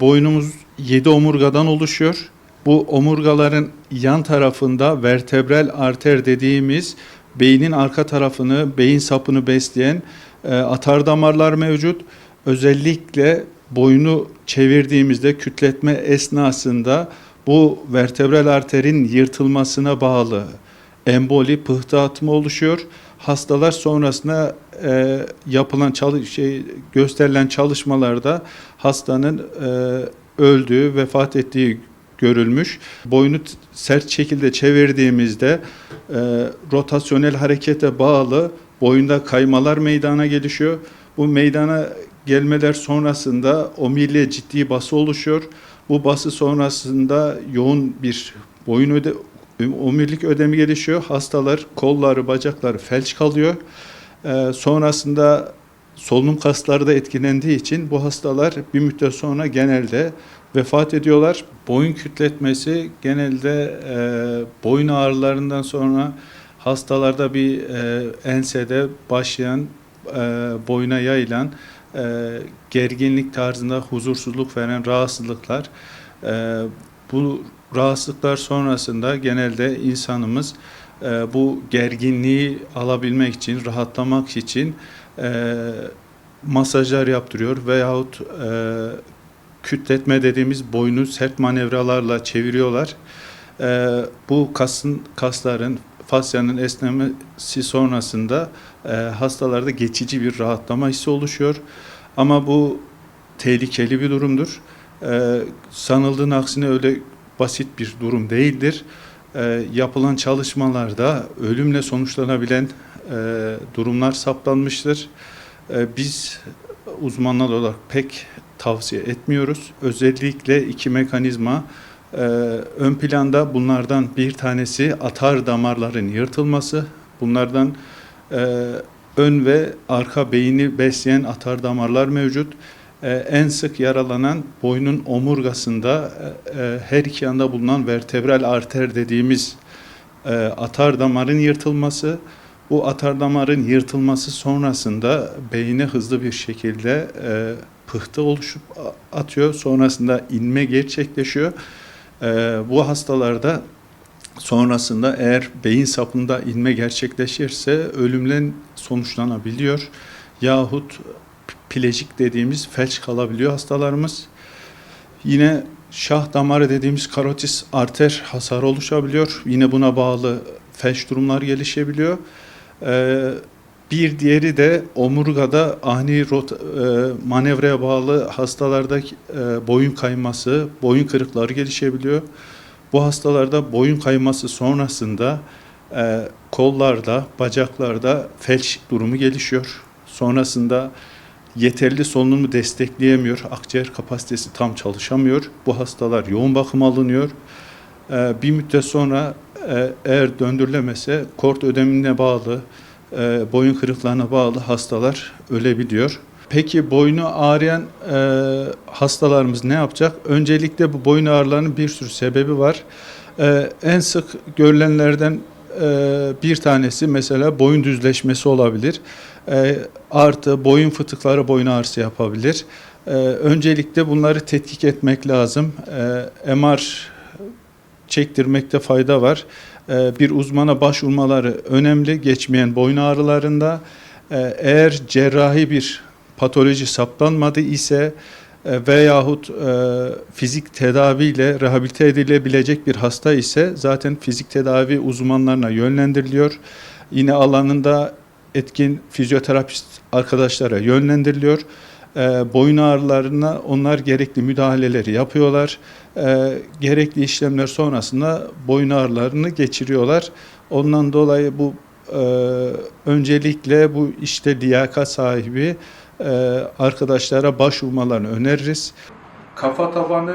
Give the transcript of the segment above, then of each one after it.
Boynumuz 7 omurgadan oluşuyor. Bu omurgaların yan tarafında vertebral arter dediğimiz beynin arka tarafını, beyin sapını besleyen e, atar damarlar mevcut. Özellikle boynu çevirdiğimizde kütletme esnasında bu vertebral arterin yırtılmasına bağlı emboli, pıhtı atma oluşuyor. Hastalar sonrasında e, yapılan çalış şey gösterilen çalışmalarda hastanın e, öldüğü, vefat ettiği görülmüş. Boynu sert şekilde çevirdiğimizde e, rotasyonel harekete bağlı boyunda kaymalar meydana gelişiyor. Bu meydana gelmeler sonrasında omuriliğe ciddi bası oluşuyor. Bu bası sonrasında yoğun bir boyun öde omurilik ödemi gelişiyor. Hastalar kolları, bacakları felç kalıyor. Ee, sonrasında solunum kasları da etkilendiği için bu hastalar bir müddet sonra genelde vefat ediyorlar. Boyun kütletmesi genelde e, boyun ağrılarından sonra hastalarda bir e, ensede başlayan e, boyuna yayılan e, gerginlik tarzında huzursuzluk veren rahatsızlıklar. E, bu rahatsızlıklar sonrasında genelde insanımız e, bu gerginliği alabilmek için, rahatlamak için e, masajlar yaptırıyor veyahut e, kütletme dediğimiz boynu sert manevralarla çeviriyorlar. E, bu kasın kasların fasyanın esnemesi sonrasında e, hastalarda geçici bir rahatlama hissi oluşuyor. Ama bu tehlikeli bir durumdur. E, sanıldığın aksine öyle basit bir durum değildir. E, yapılan çalışmalarda ölümle sonuçlanabilen e, durumlar saptanmıştır. E, biz uzmanlar olarak pek tavsiye etmiyoruz. Özellikle iki mekanizma e, ön planda bunlardan bir tanesi atar damarların yırtılması. Bunlardan e, ön ve arka beyni besleyen atar damarlar mevcut. E, en sık yaralanan boynun omurgasında e, e, her iki yanda bulunan vertebral arter dediğimiz atar damarın yırtılması. Bu atar damarın yırtılması sonrasında beyine hızlı bir şekilde pıhtı oluşup atıyor. Sonrasında inme gerçekleşiyor. Bu hastalarda sonrasında eğer beyin sapında inme gerçekleşirse ölümle sonuçlanabiliyor. Yahut plejik dediğimiz felç kalabiliyor hastalarımız. Yine şah damarı dediğimiz karotis arter hasarı oluşabiliyor. Yine buna bağlı felç durumlar gelişebiliyor. Ee, bir diğeri de omurgada ani rot, e, manevraya bağlı hastalarda e, boyun kayması, boyun kırıkları gelişebiliyor. Bu hastalarda boyun kayması sonrasında e, kollarda, bacaklarda felç durumu gelişiyor. Sonrasında yeterli solunumu destekleyemiyor. Akciğer kapasitesi tam çalışamıyor. Bu hastalar yoğun bakıma alınıyor. Ee, bir müddet sonra e, eğer döndürülemese kort ödemine bağlı, e, boyun kırıklarına bağlı hastalar ölebiliyor. Peki boynu ağrıyan e, hastalarımız ne yapacak? Öncelikle bu boyun ağrılarının bir sürü sebebi var. E, en sık görülenlerden e, bir tanesi mesela boyun düzleşmesi olabilir. E, artı boyun fıtıkları boyun ağrısı yapabilir. E, öncelikle bunları tetkik etmek lazım. MR çektirmekte fayda var. Bir uzmana başvurmaları önemli geçmeyen boyun ağrılarında. Eğer cerrahi bir patoloji saptanmadı ise veyahut e, fizik tedaviyle rehabilite edilebilecek bir hasta ise zaten fizik tedavi uzmanlarına yönlendiriliyor. Yine alanında etkin fizyoterapist arkadaşlara yönlendiriliyor. E, boyun ağrılarına onlar gerekli müdahaleleri yapıyorlar. E, gerekli işlemler sonrasında boyun ağrılarını geçiriyorlar. Ondan dolayı bu e, öncelikle bu işte liyakat sahibi e, arkadaşlara başvurmalarını öneririz. Kafa tabanı,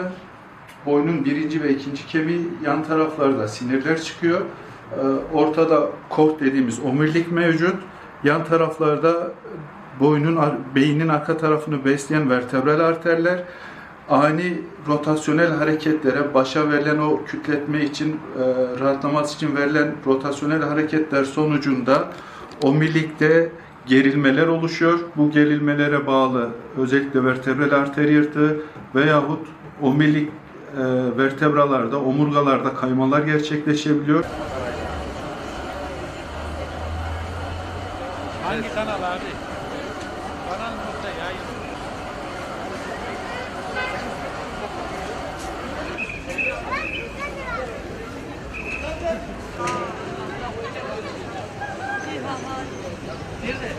boynun birinci ve ikinci kemiği, yan taraflarda sinirler çıkıyor. E, ortada kort dediğimiz omurilik mevcut. Yan taraflarda boynun, beynin arka tarafını besleyen vertebral arterler, ani rotasyonel hareketlere, başa verilen o kütletme için, e, rahatlaması için verilen rotasyonel hareketler sonucunda omurilikte gerilmeler oluşuyor. Bu gerilmelere bağlı özellikle vertebral arter yırtığı veyahut omelik e, vertebralarda, omurgalarda kaymalar gerçekleşebiliyor. Hangi kanal abi? Kanal burada yayın. Nerede?